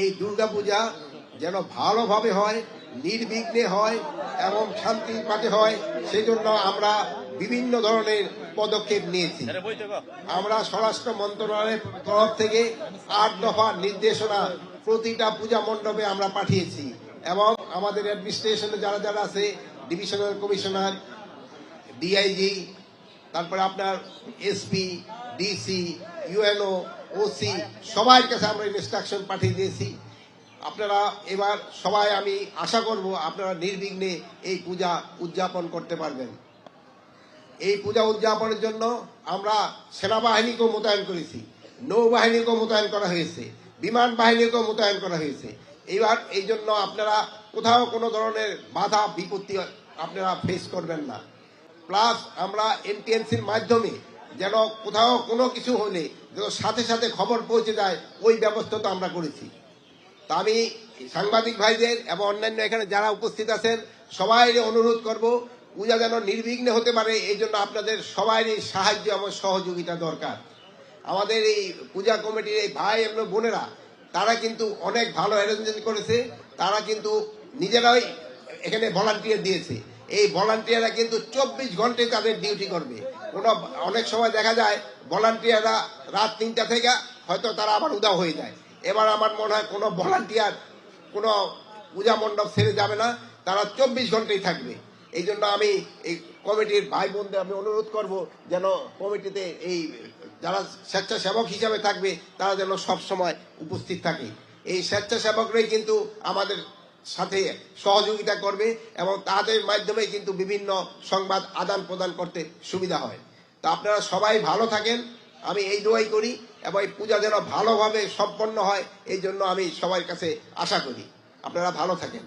এই দুর্গাপূজা যেন ভালোভাবে হয়, নির্বিঘ্নে হয় এবং শান্তির পাঠে হয় সেই জন্য আমরা বিভিন্ন ধরনের পদক্ষেপ নিয়েছি। আমরা স্বরাষ্ট্র মন্ত্রণালয়ের তরফ থেকে আট দফা নির্দেশনা প্রতিটা পূজা মণ্ডপে আমরা পাঠিয়েছি এবং আমাদের অ্যাডমিনিস্ট্রেশনে যারা যারা আছে, ডিভিশনাল কমিশনার, ডিআইজি, তারপরে আপনার এসপি, ডিসি, ইউএনও ওসি সবার কাছে আমরা ইনস্ট্রাকশন পাঠিয়ে দিয়েছি। আপনারা এবার সবাই আমি আশা করব আপনারা নির্বিঘ্নে এই পূজা উদযাপন করতে পারবেন। এই পূজা উদযাপনের জন্য আমরা সেনাবাহিনীকেও মোতায়েন করেছি। নৌবাহিনীকেও মোতায়েন করা হয়েছে। বিমান বাহিনীকেও মোতায়েন করা হয়েছে। এবার এই জন্য আপনারা কোথাও কোনো ধরনের বাধা, বিপত্তি আপনারা ফেস করবেন না। প্লাস আমরা এনটিএনসির মাধ্যমে যেন কোথাও কোনো কিছু হলে, যেন সাথে সাথে খবর পৌঁছে যায়, ওই ব্যবস্থা তো আমরা করেছি। তা আমি সাংবাদিক ভাইদের এবং অন্যান্য এখানে যারা উপস্থিত আছেন সবাই অনুরোধ করব, পূজা যেন নির্বিঘ্নে হতে পারে, এই জন্য আপনাদের সবারই সাহায্য এবং সহযোগিতা দরকার। আমাদের এই পূজা কমিটির এই ভাই এবং বোনেরা, তারা কিন্তু অনেক ভালো অ্যারেঞ্জমেন্ট করেছে, তারা কিন্তু নিজেরাই এখানে ভলান্টিয়ার দিয়েছে। এই ভলান্টিয়াররা কিন্তু চব্বিশ ঘন্টায় তাদের ডিউটি করবে। কোনো, অনেক সময় দেখা যায় ভলান্টিয়াররা রাত তিনটা থেকে হয়তো তারা আবার উদাও হয়ে যায়। এবার আমার মনে হয় কোনো ভলান্টিয়ার কোনো পূজা মণ্ডপ ছেড়ে যাবে না, তারা চব্বিশ ঘন্টাই থাকবে। এই জন্য আমি এই কমিটির ভাই বোনদের আমি অনুরোধ করব যেন কমিটিতে এই যারা স্বেচ্ছাসেবক হিসাবে থাকবে, তারা যেন সব সময় উপস্থিত থাকে। এই স্বেচ্ছাসেবকরাই কিন্তু আমাদের সাথে সহযোগিতা করবে এবং তাদের মাধ্যমে কিন্তু বিভিন্ন সংবাদ আদান প্রদান করতে সুবিধা হয়। তা আপনারা সবাই ভালো থাকেন, আমি এই দোয়াই করি এবং এই পূজা যেন ভালোভাবে সম্পন্ন হয়, এই জন্য আমি সবার কাছে আশা করি। আপনারা ভালো থাকেন।